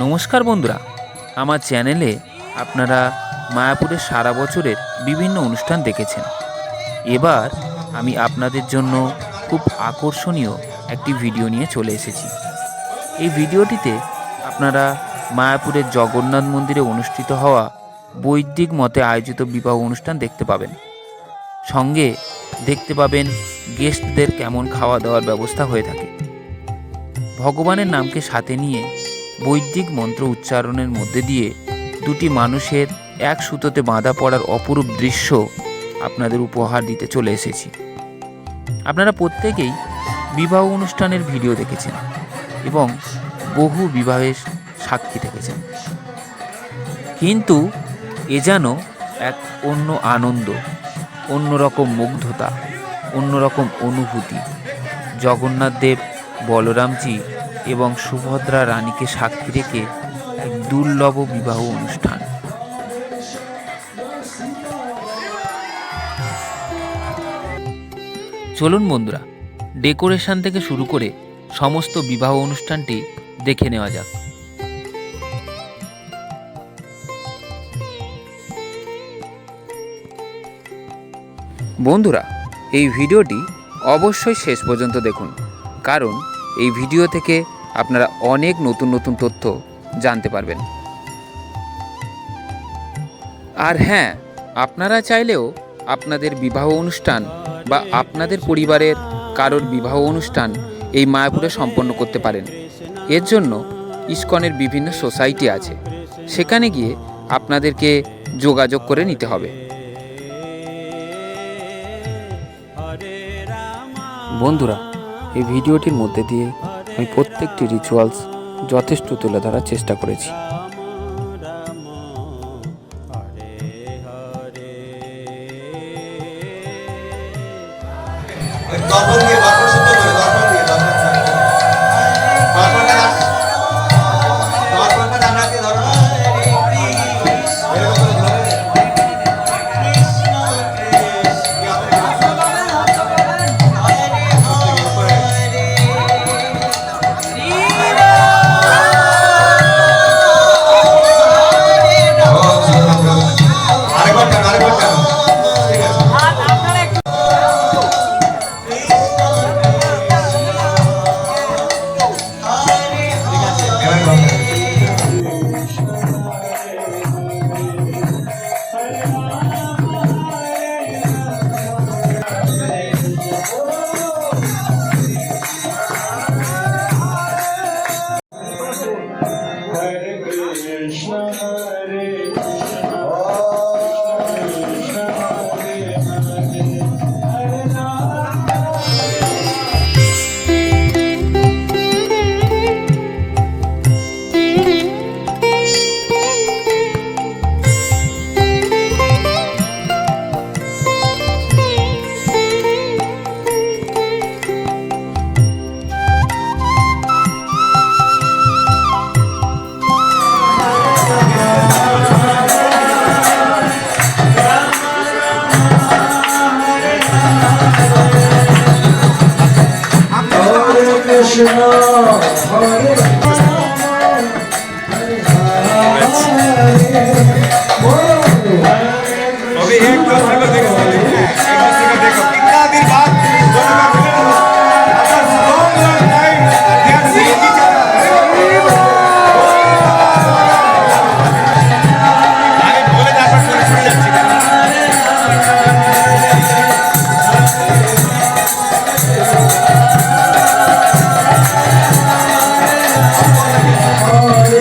নমস্কার বন্ধুরা, আমার চ্যানেলে আপনারা মায়াপুরের সারা বছরের বিভিন্ন অনুষ্ঠান দেখেছেন। এবার আমি আপনাদের জন্য খুব আকর্ষণীয় একটি ভিডিও নিয়ে চলে এসেছি। এই ভিডিওটিতে আপনারা মায়াপুরের জগন্নাথ মন্দিরে অনুষ্ঠিত হওয়া বৈদিক মতে আয়োজিত বিবাহ অনুষ্ঠান দেখতে পাবেন। সঙ্গে দেখতে পাবেন গেস্টদের কেমন খাওয়া দাওয়ার ব্যবস্থা হয়ে থাকে। ভগবানের নামকে সাথে নিয়ে বৈদিক মন্ত্র উচ্চারণের মধ্যে দিয়ে দুটি মানুষের এক সুতোতে বাঁধা পড়ার অপরূপ দৃশ্য আপনাদের উপহার দিতে চলে এসেছি। আপনারা প্রত্যেকেই বিবাহ অনুষ্ঠানের ভিডিও দেখেছেন এবং বহু বিবাহের সাক্ষী থেকেছেন কিন্তু এ যেন এক অন্য আনন্দ অন্যরকম মুগ্ধতা অন্যরকম অনুভূতি। জগন্নাথ দেব বলরামজি এবং সুভদ্রা রানীকে সাক্ষী রেখে এক দুর্লভ বিবাহ অনুষ্ঠান। চলুন বন্ধুরা, ডেকোরেশন থেকে শুরু করে সমস্ত বিবাহ অনুষ্ঠানটি দেখে নেওয়া যাক। বন্ধুরা, এই ভিডিওটি অবশ্যই শেষ পর্যন্ত দেখুন, কারণ এই ভিডিও থেকে আপনারা অনেক নতুন নতুন তথ্য জানতে পারবেন। আর হ্যাঁ আপনারা চাইলেও আপনাদের বিবাহ অনুষ্ঠান বা আপনাদের পরিবারের কারোর বিবাহ অনুষ্ঠান এই মায়াপুরে সম্পন্ন করতে পারেন। এর জন্য ইস্কনের বিভিন্ন সোসাইটি আছে। সেখানে গিয়ে আপনাদেরকে যোগাযোগ করে নিতে হবে। বন্ধুরা এই ভিডিওটির মধ্যে দিয়ে আমি প্রত্যেকটি রিচুয়ালস যথেষ্ট তুলে ধরার চেষ্টা করেছি। अभी एक दो second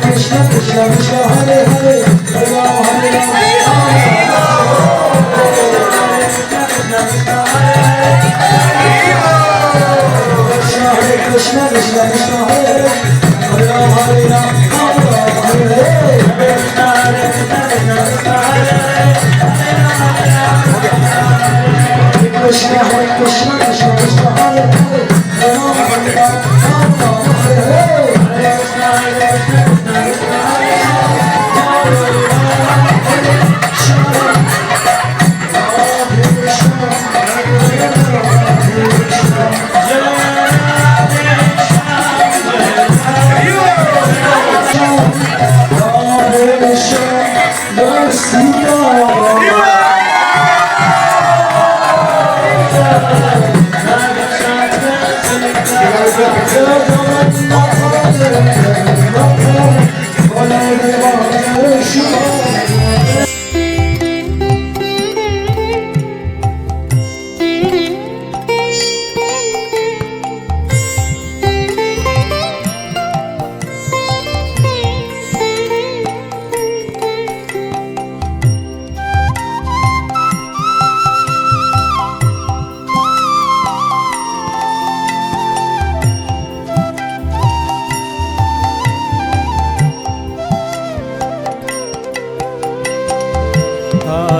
Hare Hare Hare Ram Hare Ram Hare Ram Hare Hare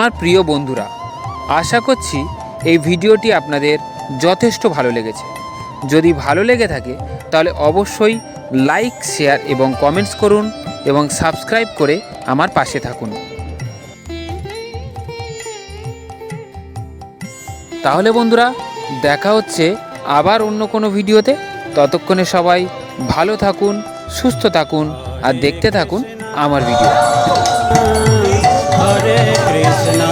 আমার প্রিয় বন্ধুরা, আশা করছি এই ভিডিওটি আপনাদের যথেষ্ট ভালো লেগেছে। যদি ভালো লেগে থাকে, তাহলে অবশ্যই লাইক, শেয়ার এবং কমেন্টস করুন এবং সাবস্ক্রাইব করে আমার পাশে থাকুন। তাহলে বন্ধুরা, দেখা হচ্ছে আবার অন্য কোনো ভিডিওতে। ততক্ষণে সবাই ভালো থাকুন, সুস্থ থাকুন আর দেখতে থাকুন আমার ভিডিও। Krishna,